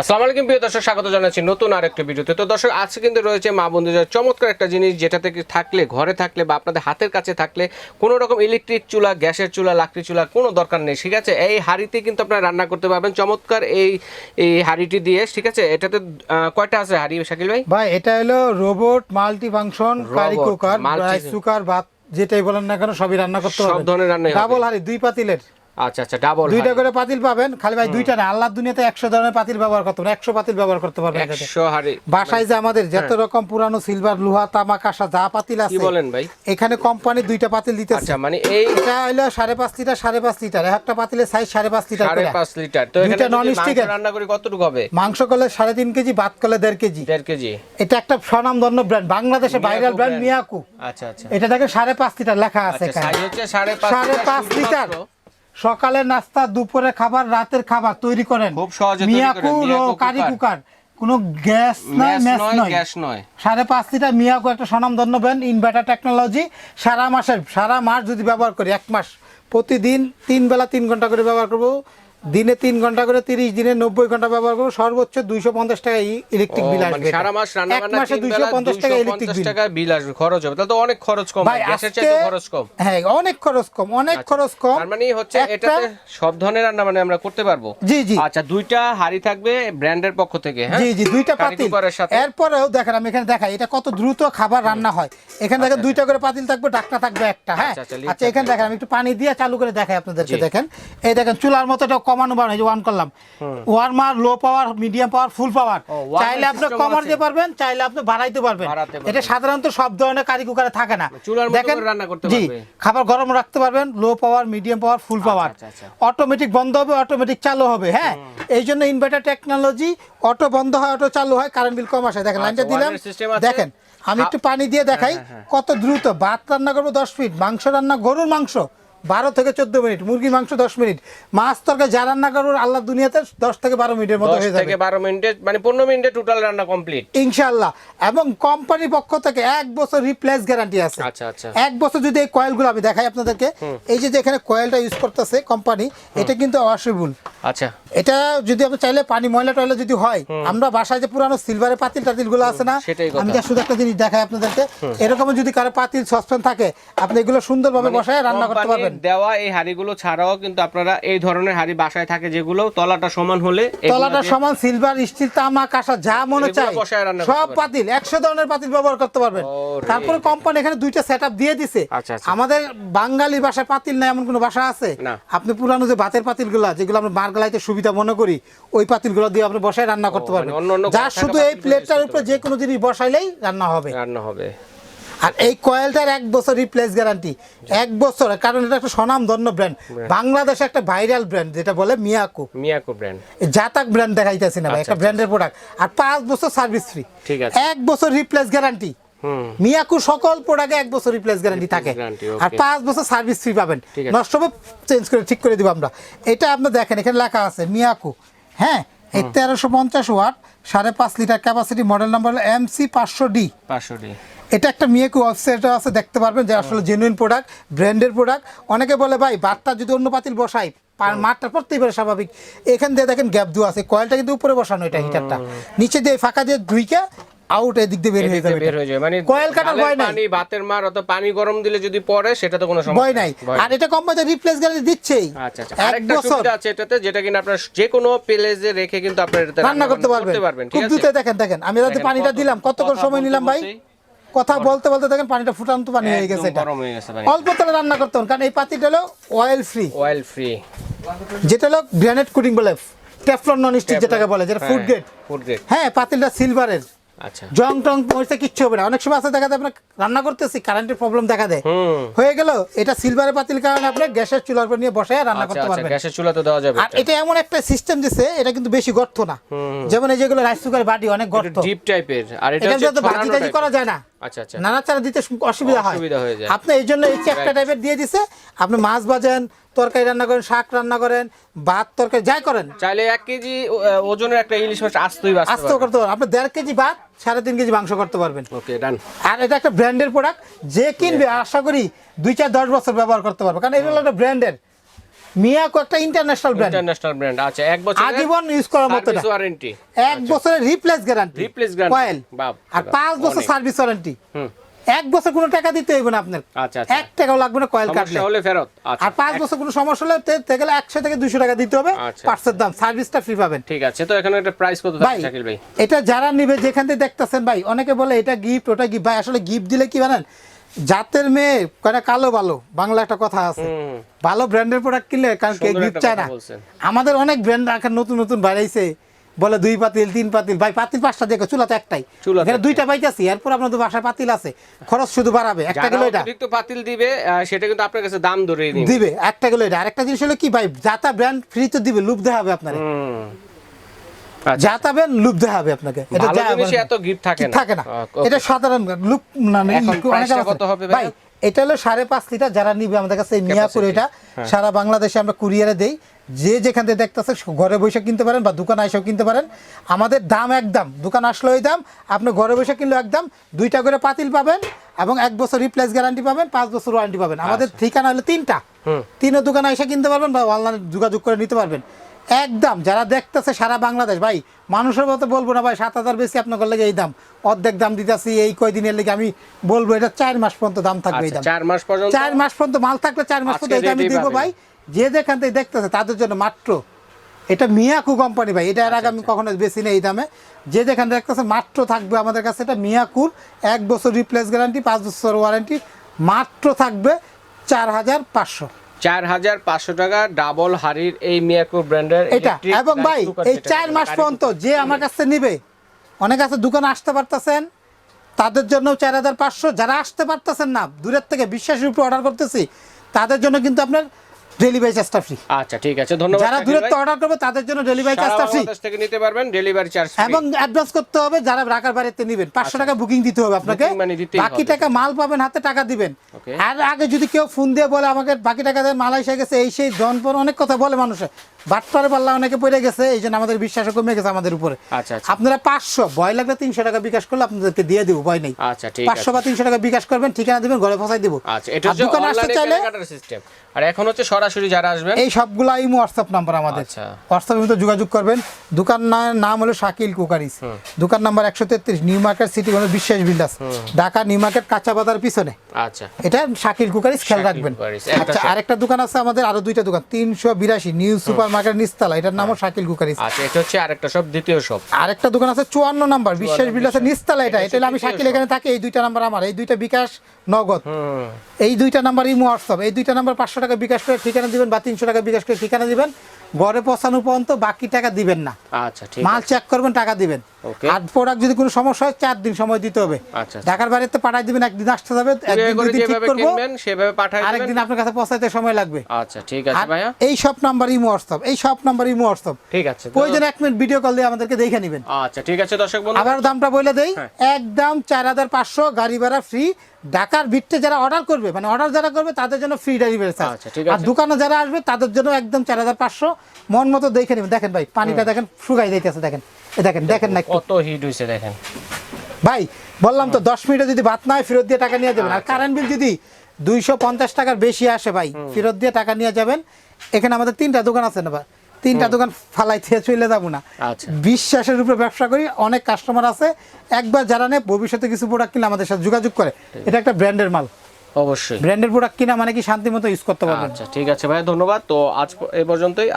আসসালামু আলাইকুম প্রিয় দর্শক স্বাগত জানাচ্ছি নতুন আরেকটা ভিডিওতে। তো দর্শক আজকে কিন্তু রয়েছে মা বন্ধুদের চমৎকার একটা জিনিস যেটা থেকে থাকলে ঘরে থাকলে বা আপনাদের হাতের কাছে থাকলে কোনো রকম ইলেকট্রিক চুলা গ্যাসের চুলা লাকড়ি চুলা কোনো দরকার নেই ঠিক আছে? এই হাঁড়িতে কিন্তু আপনারা রান্না করতে পারবেন। চমৎকার এই এই হাঁড়িটি দিয়ে ঠিক আছে? এটাতে কয়টা আছে হাঁড়ি শাকিল ভাই? ভাই এটা হলো robot multi function curry cooker rice cooker ভাত যেটাই বলেন না কেন সবই রান্না করতে সব পারবেন ধরনের রান্নাই হবে। ডাবল হাড়ি দুই পাতিলের। আচ্ছা আচ্ছা ডাবল দুইটা করে পাতিল পাবেন। খালি ভাই দুইটা না আল্লাহর দুনিয়াতে একশো ধরনের পাতিল ব্যবহার করতে পারবেন পাতিল ব্যবহার করতে পারবেন এটাতে। একশো হাঁড়ি। বাসায় যে আমাদের যত রকম পুরানো সিলভার লোহা তামা কাঁসা যা পাতিল হ্যাঁ। কি আছে বলেন ভাই? এখানে কোম্পানি দুইটা পাতিল দিতেছে। আচ্ছা মানে এই এটা হলো সাড়ে পাঁচ লিটার সাড়ে পাঁচ লিটার। একটা পাতিলের সাইজ সাড়ে পাঁচ লিটার সাড়ে করে। পাঁচ লিটার। তো এখানে মাংস এর। রান্না করি কতটুকু হবে? মাংস করলে সাড়ে তিন কেজি ভাত করলে দেড় কেজি। কেজি। এটা একটা স্বনামধন্য ব্র্যান্ড বাংলাদেশের মিয়াকো ভাইরাল ব্র্যান্ড। মিয়াকু। আচ্ছা আচ্ছা। এটা দেখে সাড়ে পাঁচ লিটার লেখা আছে আচ্ছা এখানে। সাইজ হচ্ছে সাড়ে পাঁচ লিটার সকালের নাস্তা দুপুরে খাবার রাতের খাবার তৈরি করেন। খুব সহজে মিয়াকু কারি কুকার। কোন গ্যাস নয় ম্যাচ নয় নয়। গ্যাস নয়। সাড়ে পাঁচ লিটার মিয়াকু একটা স্বনামধন্য ব্র্যান্ড ইনভার্টার টেকনোলজি সারা মাসের সারা মাস যদি ব্যবহার করি এক মাস। প্রতিদিন তিন বেলা তিন ঘণ্টা করে ব্যবহার করব। দিনে তিন ঘণ্টা করে তিরিশ দিনে নব্বই ঘণ্টা ব্যবহার করব সর্বোচ্চ দুইশো পঞ্চাশ টাকা ইলেকট্রিক বিল মানে আসবে সারা মাস রান্না এক মাসে দুইশো পঞ্চাশ টাকা ইলেকট্রিক বিল টাকা বিল আসবে খরচ হবে। তাহলে তো অনেক খরচ কম ভাই গ্যাসের আজকে খরচ কম। হ্যাঁ অনেক খরচ কম অনেক খরচ কম। তার মানে হচ্ছে এটাতে সব ধরনের রান্না মানে আমরা করতে পারব? জি জি। আচ্ছা দুইটা হাড়ি থাকবে ব্র্যান্ডের পক্ষ থেকে হ্যাঁ? জি জি দুইটা পাতিল। এরপরেও দেখেন আমি এখানে দেখাই এটা কত দ্রুত খাবার রান্না হয়। এখানে দেখেন দুইটা করে পাতিল থাকবে ডাকনা থাকবে একটা হ্যাঁ? আচ্ছা, আচ্ছা, আচ্ছা এখানে দেখেন আমি একটু পানি দিয়ে চালু করে দেখাই আপনাদেরকে দেখেন। এই দেখেন চুলার মতো এটা কমানো বাড়ানো এই যে ওয়ান করলাম। ওয়ার্মার লো পাওয়ার মিডিয়াম পাওয়ার ফুল পাওয়ার চাইলে আপনি কমার দিতে পারবেন চাইলে আপনি বাড়াইতে পারবেন। এটা সাধারণত সব ধরনের কারি কুকারে থাকে না। করে রান্না করতে জি খাবার গরম রাখতে পারবেন লো পাওয়ার মিডিয়াম পাওয়ার ফুল পাওয়ার। অটোমেটিক বন্ধ হবে অটোমেটিক চালু হবে হ্যাঁ? এই জন্য ইনভার্টার টেকনোলজি অটো বন্ধ হয় অটো চালু হয় কারেন্ট বিল কম আসে। দেখেন আচ্ছা, লাইনটা দিলাম। দেখেন আমি একটু পানি দিয়ে দেখাই হ্যাঁ, কত দ্রুত ভাত রান্না করব দশ মিনিট মাংস রান্না গরুর মাংস। বারো থেকে চোদ্দ মিনিট মুরগির মাংস দশ মিনিট। মাছ তরকারি যা রান্না করব আল্লাহ দুনিয়াতে দশ থেকে বারো মিনিটের মতো হয়ে যাবে। বারো মিনিটে মানে পনেরো মিনিটে টোটাল রান্না কমপ্লিট ইনশাআল্লাহ। এবং কোম্পানির পক্ষ থেকে এক বছর রিপ্লেস গ্যারান্টি আছে। আচ্ছা আচ্ছা। এক বছর যদি এই কয়েলগুলো আমি দেখাই আপনাদেরকে এই যে যে এখানে কয়েলটা ইউজ করতেছে কোম্পানি এটা কিন্তু ওয়াশেবল আচ্ছা। এটা যদি আপনি চাইলে পানি ময়লা টয়লা যদি হয় আমরা বাসায় যে পুরানো সিলভারের পাতিল টাতিলগুলো আছে না আমি শুধু একটা জিনিস দেখাই আপনাদেরকে। এরকম যদি কারও পাতিল সসপ্যান থাকে আপনি এগুলো সুন্দরভাবে বসায় রান্না করতে পারবেন। দেওয়া এই হাড়িগুলো ছাড়াও কিন্তু আপনারা এই ধরনের হাড়ি বাসায় থাকে যেগুলো তলাটা সমান হলে তলাটা সমান সিলভার স্টিল তামা কাঁসা যা মনে চাই বসায় করতে সব পাতিল একশো ধরনের পাতিল ব্যবহার করতে পারবেন। তারপরে কোম্পানি এখানে দুইটা সেট দিয়ে দিছে। আচ্ছা, আচ্ছা। আমাদের বাঙালি ভাষায় পাতিল না এমন কোনো ভাষা আছে? আপনি পুরানো যে ভাতের পাতিলগুলো যেগুলো আমরা মার্গালাইতে সুবিধা মনে করি ওই পাতিলগুলো দিয়ে আপনি বসায় রান্না করতে মানে পারবেন। অন্য যা শুধু এই প্লেটটার উপরে যে কোনো জিনিস বসাইলেই রান্না হবে। রান্না হবে। আর এই কয়েলটার এক বছর রিপ্লেস গ্যারান্টি এক বছর কারণ এটা একটা স্বনাম ধন্য ব্র্যান্ড বাংলাদেশে একটা ভাইরাল ব্র্যান্ড যেটা বলে মিয়াকো মিয়াকো ব্র্যান্ড জাতাক ব্র্যান্ড দেখাইতেছি না ভাই, আচ্ছা, একটা ব্র্যান্ডের প্রোডাক্ট আর পাঁচ বছর সার্ভিস ফ্রি ঠিক আছে। এক বছর রিপ্লেস গ্যারান্টি হুম। মিয়াকু সকল প্রোডাক্টে এক বছর রিপ্লেস গ্যারান্টি থাকে। আর. পাঁচ বছর সার্ভিস ফ্রি পাবেন। নষ্ট হবে চেঞ্জ করে ঠিক করে দিব আমরা। এটা আপনি দেখেন এখানে লেখা আছে মিয়াকু হ্যাঁ এই তেরোশো পঞ্চাশ ওয়াট সাড়ে পাঁচ লিটার ক্যাপাসিটি মডেল নাম্বার হলো এম সি পাঁচশো ডি পাঁচশো ডি এটা একটা মিয়েকু ওয়েবসাইট আছে দেখতে পারবেন যে আসলে জেনুইন প্রোডাক্ট ব্র্যান্ডের প্রোডাক্ট অনেকে বলে ভাই বারটা যদি অন্য পাতিল বসাই মাঠটা পড়তেই পারে স্বাভাবিক। এখান দিয়ে দেখেন গ্যাপ দু আছে কয়েলটা কিন্তু উপরে বসানো এটা হিটারটা নিচে দিয়ে ফাঁকা দিয়ে ধুইকে আউট এদিক দিয়ে বের হয়ে যাবে বের হয়ে যায় মানে কয়েল কাটার ভয় নাই। পানি ভাতের মার অত পানি গরম দিলে যদি পড়ে সেটা তো কোনো সমস্যা ভয় নাই। আর এটা কোম্পানি রিপ্লেস গ্যারান্টি দিচ্ছেই। আচ্ছা আচ্ছা। আরেকটা সুবিধা আছে এটাতে যেটা কিনা আপনার যে কোনো প্লেসে রেখে কিন্তু এটাতে রান্না করতে পারবেন। খুব দ্রুত দেখেন দেখেন। আমি দেখেন, পানিটা দিলাম। কথা সময় বলতে নিলাম ভাই? কথা বলতে বলতে দেখেন পানিটা ফুটান্ত পানি হয়ে গেছে এটা। অল্প তেলে রান্না করতে হবে কারণ এই পাতিটা হলো অয়েল ফ্রি অয়েল ফ্রি যেটা হলো গ্রানাইট কুটিং বলে টেফলন নন স্টিক যেটাকে বলে যেটা ফুড গ্রেড ফুড গ্রেড হ্যাঁ পাতিলটা সিলভারের আচ্ছা। জং টং পৌঁছতে কিচ্ছু হবে না। অনেক সময় আছে দেখা যায় আপনার রান্না করতেছি কারেন্টের প্রবলেম দেখা দেয়। হয়ে গেল এটা সিলভারের পাতিল কারণে আপনি গ্যাসের চুলার উপর নিয়ে বসে রান্না আচ্ছা করতে আচ্ছা পারবেন। গ্যাসের চুলাতে দেওয়া যাবে। আর এটা এমন একটা সিস্টেম দিছে এটা কিন্তু বেশি গর্ত না। যেমন এই যেগুলো রাইস কুকার বাটি অনেক গর্ত। ডিপ টাইপের আর এটা হচ্ছে ভাজি টাজি করা যায় না। আচ্ছা আচ্ছা। নানা চারা দিতে অসুবিধা হয়। অসুবিধা হয়ে যায়। আপনি এই জন্য এই একটা টাইপের দিয়ে দিছে আপনি মাছ ভাজেন তরকারি রান্না করেন শাক রান্না করেন ভাত তরকারি যাই করেন। চাইলে এক কেজি ওজনের একটা ইলিশ মাছ আস্তই আস্তেও করতে পারবেন। আপনি দেড় কেজি ভাত সাড়ে তিন কেজি মাংস করতে পারবেন। ওকে ডান আর এটা একটা ব্র্যান্ডের প্রোডাক্ট যে কিনবে আশা করি দুই চার দশ বছর ব্যবহার করতে পারবে। কারণ এটা হলো একটা ব্র্যান্ডের মিয়াকো একটা ইন্টারন্যাশনাল ব্র্যান্ড ইন্টারন্যাশনাল ব্র্যান্ড আচ্ছা এক বছর আজীবন ইউজ করার মতো এটা। ওয়ারেন্টি এক বছরের replace guarantee Replace guarantee। Coil বাপ, আর পাঁচ বছর সার্ভিস ওয়ারেন্টি হুম। এক বছর কোনো টাকা দিতে হইবে না আপনার। আচ্ছা আচ্ছা। এক টাকাও লাগবে না কয়েল কাটলে। সমস্যা হলে ফেরত। আচ্ছা আর পাঁচ বছর কোনো সমস্যা হলে তে- গেলে একশো থেকে দুশো টাকা দিতে হবে। আচ্ছা। পার্সের দাম সার্ভিসটা ফ্রি পাবেন। ঠিক আছে তো এখানে একটা প্রাইস কত ভাই ভাই? এটা যারা নিবে যেখান থেকে দেখতেছেন ভাই অনেকে বলে এটা গিফট ওটা গিফট ভাই আসলে গিফট দিলে কি জানেন? জাতের মেয়ে কয়টা কালো ভালো বাংলা একটা কথা আছে। ভালো ব্র্যান্ডের প্রোডাক্ট কিনলে কারণ সুন্দর গিফট চায় না। আমাদের অনেক ব্র্যান্ড এখন নতুন নতুন বাড়াইছে বলে দুই পাতিল তিন পাতিল ভাই পাতিল পাঁচটা দেখো চুলা তো একটাই। এখানে দুইটা পাইতেছি এরপর আপনাদের বাসায় পাতিল আছে। খরচ শুধু বাড়াবে একটা গেলো এটা। অতিরিক্ত পাতিল দিবে সেটা কিন্তু আপনার কাছে দাম ধরে দিবে একটা গেলো এটা। আরেকটা জিনিস হলো কি ভাই যাতা ব্র্যান্ড ফ্রি তো দিবে লুপ দেখাবে আপনার। আচ্ছা। লুপ দেখাবে আপনাকে। এটা যা- জিনিসে এত গিফট থাকে না। থাকে না। এটা সাধারণ লুপ না। কত হবে ভাই এটা হলো সাড়ে পাঁচ লিটার যারা নিবে আমাদের কাছে মিয়াপুর এটা। হ্যাঁ। সারা বাংলাদেশে আমরা কুরিয়ারে দেই। যে যেখান থেকে দেখতেছে ঘরে বসে কিনতে পারেন বা দোকানে এসেও কিনতে পারেন। আমাদের দাম একদম। দোকান আসলে ওই দাম আপনি ঘরে বসে কিনলে একদম। দুইটা করে পাতিল পাবেন এবং এক বছর রিপ্লেস গ্যারান্টি পাবেন পাঁচ বছর ওয়ারেন্টি পাবেন। আমাদের ঠিকানা হলো তিনটা। তিনও দোকানে এসে কিনতে পারবেন বা অনলাইনে যোগাযোগ করে নিতে পারবেন। একদম যারা দেখতেছে সারা বাংলাদেশ ভাই মানুষের মতো বলব না ভাই সাত হাজার বেশি আপনার লেগে এই দাম অর্ধেক দাম দিতেছি এই কয়দিনের লেগে আমি বলব এটা চার মাস পর্যন্ত দাম থাকবে এই আচ্ছা দাম। চার মাস পর্যন্ত? চার মাস পর্যন্ত মাল থাকলে চার মাস পর্যন্ত আমি ready দিব ভাই যে যেখান থেকে দেখতেছে তাদের জন্য মাত্র। এটা মিয়াকু কোম্পানি ভাই এটা এর আগে আমি কখনো বেশি নেই এই দামে। যে যেখানে দেখতেছে মাত্র থাকবে আমাদের কাছে এটা মিয়াকুর এক বছর রিপ্লেস গ্যারান্টি পাঁচ বছর ওয়ারেন্টি মাত্র থাকবে চার হাজার পাঁচশো। চার হাজার পাঁচশো টাকা ডাবল হাড়ির এই মিয়াকো ব্র্যান্ডের এটা এবং ভাই এই চার মাস পর্যন্ত যে আমার কাছে নিবে অনেক আছে দোকানে আসতে পারতেছেন তাদের জন্য চার হাজার পাঁচশো যারা আসতে পারতেছেন না দূরের থেকে বিশ্বাসের উপরে অর্ডার করতেছি তাদের জন্য কিন্তু আপনার ডেলিভারি চার্জটা ফ্রি আচ্ছা ঠিক আছে ধন্যবাদ যারা দূরে তো অর্ডার করবে তাদের জন্য ডেলিভারি চার্জটা ফ্রি থেকে নিতে পারবেন ডেলিভারি চার্জ এবং অ্যাডভান্স করতে হবে যারা ঢাকার বাড়িতে নেবেন। পাঁচশো টাকা বুকিং দিতে হবে আপনাকে। বাকি টাকা মাল পাবেন হাতে টাকা দিবেন। আর আগে যদি কেউ ফোন দিয়ে বলে আমাকে বাকি টাকা দেন মাল এসে গেছে এই সেই জনপর অনেক কথা বলে মানুষে। বাটপারে পাল্লা অনেকে পড়ে গেছে এই জন্য আমাদের বিশ্বাস কমে গেছে আমাদের উপরে। আচ্ছা আচ্ছা। আপনারা পাঁচশো ভয় লাগলে তিনশো টাকা বিকাশ করলে আপনাদেরকে দিয়ে দিব ভয় নেই। আচ্ছা ঠিক পাঁচশো বা তিনশো টাকা বিকাশ করবেন ঠিকানা দিবেন ঘরে পৌঁছাই দিব। আচ্ছা এটা দোকানে আসতে চাইলে আর এখন হচ্ছে সরাসরি যারা আসবেন এই সবগুলা ইমো হোয়াটসঅ্যাপ নাম্বার আমাদের। আচ্ছা। হোয়াটসঅ্যাপের মধ্যে যোগাযোগ করবেন। দোকান নাম হলো শাকিল কুকারিস। দোকান নাম্বার একশো তেত্রিশ new market city college Biswas builders. Dhaka new market কাঁচা বাজার পিছনে। আচ্ছা। এটা শাকিল কুকারিস খেয়াল রাখবেন। আচ্ছা। আরেকটা দোকান আছে আমাদের আরও দুইটা দোকান তিনশো বিরাশি নিউ সুপার মার্কেট নিস্তালা এটার নামও শাকিল কুকারি আচ্ছা এটা হচ্ছে আরেকটা শপ দ্বিতীয় সব আরেকটা দোকান আছে চুয়ান্ন নাম্বার বিশ্বাস বিল্ডার্সের নিস্তালা এটা। এটা আমি শাকিল এখানে থাকি এই দুইটা নাম্বার আমার এই দুইটা বিকাশ নগদ। এই দুইটা নাম্বার ইমো হোয়াটসঅ্যাপ এই দুইটা নাম্বার পাঁচশো টাকা বিকাশ করে ঠিকানা দিবেন বা তিনশো টাকা বিকাশ করে ঠিকানা দিবেন। গড়ে পৌঁছানো পর্যন্ত বাকি টাকা দিবেন না। আচ্ছা ঠিক মাল চেক করবেন টাকা দিবেন। প্রোডাক্ট যদি কোনো সমস্যা হয় চার দিন সময় দিতে হবে। আচ্ছা, আচ্ছা। ঢাকার বাড়িতে পাঠাই দিবেন একদিন আসতে যাবে একদিন দুই ঠিক করব। সেভাবে পাঠাই আরেকদিন আপনার কাছে পৌঁছাইতে সময় লাগবে। আচ্ছা ঠিক আছে ভাইয়া। এই সব নাম্বার ইমো হোয়াটসঅ্যাপ এই সব নাম্বার ইমো হোয়াটসঅ্যাপ ঠিক আছে প্রয়োজন এক মিনিট ভিডিও কল দিয়ে আমাদেরকে দেখে নেবেন। আচ্ছা ঠিক আছে দর্শক বন্ধু। আবার দামটা বলে দেই হ্যাঁ। একদম চার হাজার পাঁচশো গাড়ি ভাড়া ফ্রি ঢাকার ভিত্তে যারা অর্ডার করবে মানে অর্ডার যারা করবে তাদের জন্য ফ্রি ডেলিভারি চার্জ আর দোকানে যারা আসবে তাদের জন্য একদম চার হাজার পাঁচশো। মন মতো দেখে নেবেন। দেখেন ভাই পানিটা দেখেন শুকাই যাইতেছে দেখেন। দেখেন দেখেন না কত হিট হয়েছে দেখেন। ভাই বললাম তো দশ মিনিটে যদি ভাত না হয় ফেরত দিয়ে টাকা নিয়ে যাবেন। আচ্ছা। আর কারেন্ট বিল যদি দুইশো পঞ্চাশ টাকার বেশি আসে ভাই ফেরত দিয়ে টাকা নিয়ে যাবেন। এখানে আমাদের তিনটা দোকান আছে না ভাই? তিনটা দোকান ফালাই থেকে চলে যাব না। আচ্ছা। বিশ্বাসের উপরে ব্যবসা করি অনেক কাস্টমার আছে। একবার যারা নেয় ভবিষ্যতে কিছু প্রোডাক্ট কিনে আমাদের সাথে যোগাযোগ করে। এটা একটা ব্র্যান্ডের মাল। অবশ্যই। ব্র্যান্ডের প্রোডাক্ট কিনা মানে কি শান্তি মতো ইউজ করতে পারবেন। আচ্ছা ঠিক আছে ভাই ধন্যবাদ। তো আজ এই পর্যন্তই